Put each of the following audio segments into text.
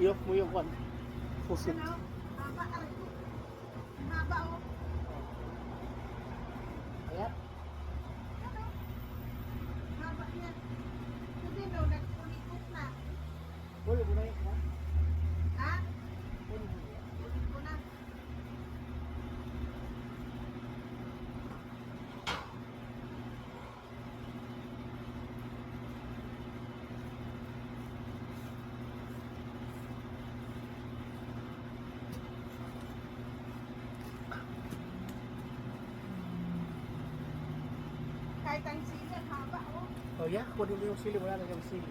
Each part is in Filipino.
i-off mo yung one. Pusit. Ano? Haba o. Oh. Ayan. Haba yan. Kasi no, nagpunikot na. Ulo, gumayin ka. Kahit ang sili, ang haba, oh. Oh yeah, kunin mo yung sili. Wala na yung sili.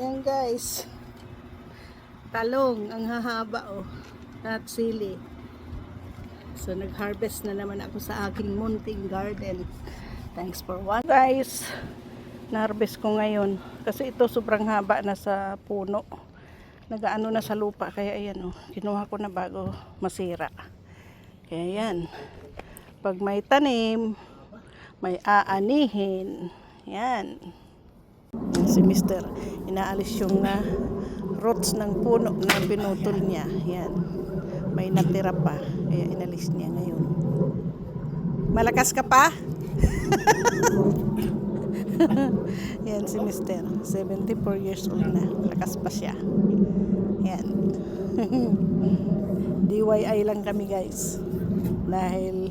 Ayan guys. Talong ang hahaba oh. At sili. So nag-harvest na naman ako sa aking munting garden. Thanks for watching. Guys, na-harvest ko ngayon. Kasi ito sobrang haba na sa puno. Nagaano na sa lupa. Kaya ayan oh. Kinuha ko na bago masira. Kaya yan. Pag may tanim, may aanihin. Yan. Si Mister. Inaalis yung na roots ng puno na pinutol niya. Yan. May natira pa. Kaya inalis niya ngayon. Malakas ka pa? Yan si Mister. 74 years old na. Malakas pa siya. Yan. DIY lang kami guys. Dahil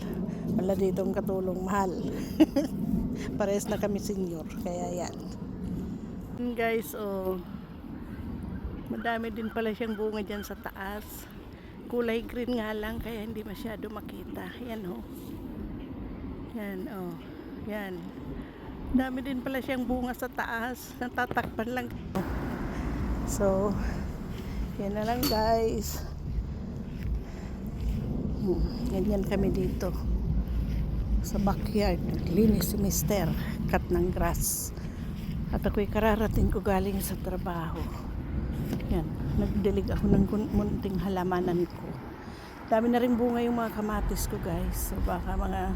wala ditong katulong mahal. Pares na kami senior. Kaya yan. Yun, guys, oh. Madami din pala siyang bunga dyan sa taas. Kulay green nga lang, kaya hindi masyado makita. Yan, oh. Yan, oh. Yan. Dami din pala siyang bunga sa taas. Natatakpan lang. So, yan na lang, guys. Hmm, ganyan kami dito. Sa backyard. Linis si Mister. Cut ng grass. At ako'y kararating ko galing sa trabaho. Yan, nagdilig ako ng munting halamanan ko. Dami na rin bunga yung mga kamatis ko guys. So baka mga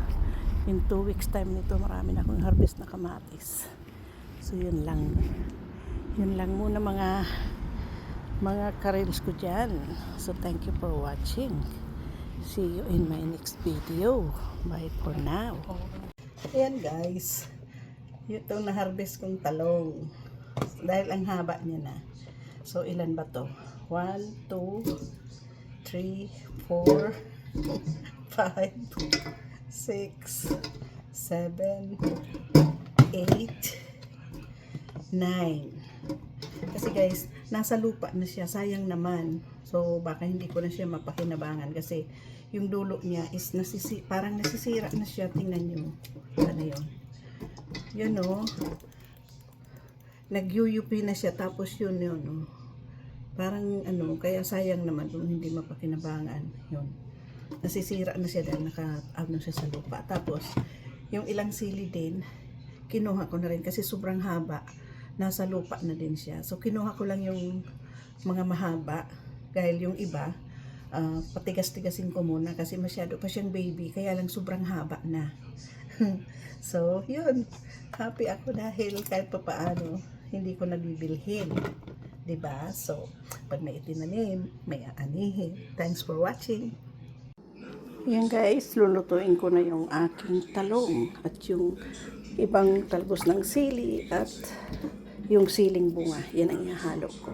in two weeks time nito marami na akong harvest na kamatis. So yun lang. Yun lang muna mga mga karels ko dyan. So thank you for watching. See you in my next video. Bye for now. Ayan guys. Ito na-harvest kong talong. Dahil ang haba niya na. So, ilan ba to? 1, 2, 3, 4, 5, 6, 7, 8, 9. Kasi guys, nasa lupa na siya. Sayang naman. So, baka hindi ko na siya mapakinabangan kasi yung dulo niya is nasisi parang nasisira na siya. Tingnan nyo. Ano yun? Yun o. Nag-UUP na siya. Tapos yun yun o. Parang ano, kaya sayang naman kung hindi mapakinabangan. Yun. Nasisira na siya dahil naka-ano siya sa lupa. Tapos, yung ilang sili din, kinuha ko na rin kasi sobrang haba. Nasa lupa na din siya. So, kinuha ko lang yung mga mahaba. Dahil yung iba, ah, patigas-tigasin ko muna kasi masyado pa siyang baby. Kaya lang sobrang haba na. so, yun. Happy ako dahil kahit pa paano, hindi ko nabibilhin. ba? So, pag may itinanim, may aanihin. Thanks for watching. Yan guys, lulutuin ko na yung aking talong at yung ibang talbos ng sili at yung siling bunga. Yan ang ihalo ko.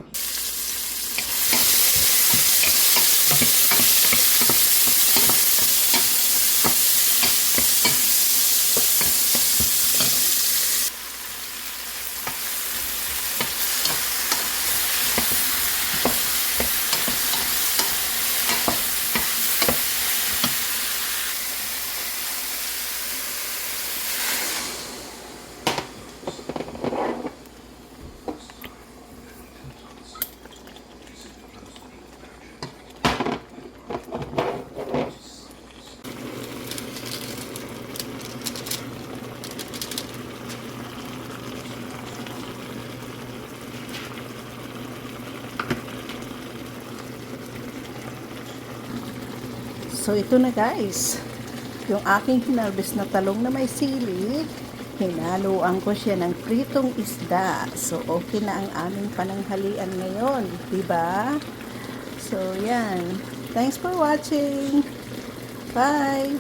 So, ito na guys. Yung aking hinarvest na talong na may sili, hinaluan ko siya ng pritong isda. So, okay na ang aming pananghalian ngayon. Diba? So, yan. Thanks for watching. Bye!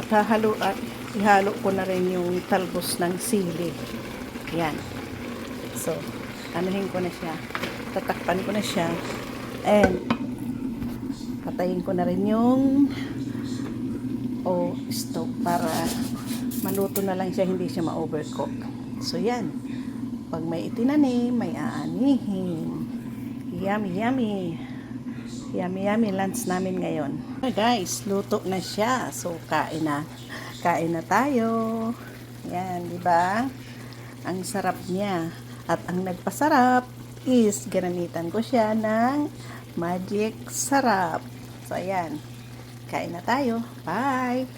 At hahalo, at ihalo ko na rin yung talbos ng sili. Yan. So, anuhin ko na siya. Tatakpan ko na siya. And, patayin ko na rin yung o stove para maluto na lang siya, hindi siya ma-overcook. So, yan. Pag may itinanim, may aanihin. Yummy, yummy. Yummy, yummy lunch namin ngayon. Ah, guys, luto na siya. So, kain na. Kain na tayo. Yan, di ba? Ang sarap niya. At ang nagpasarap is ginamitan ko siya ng magic sarap. Ayan. Kain na tayo. Bye!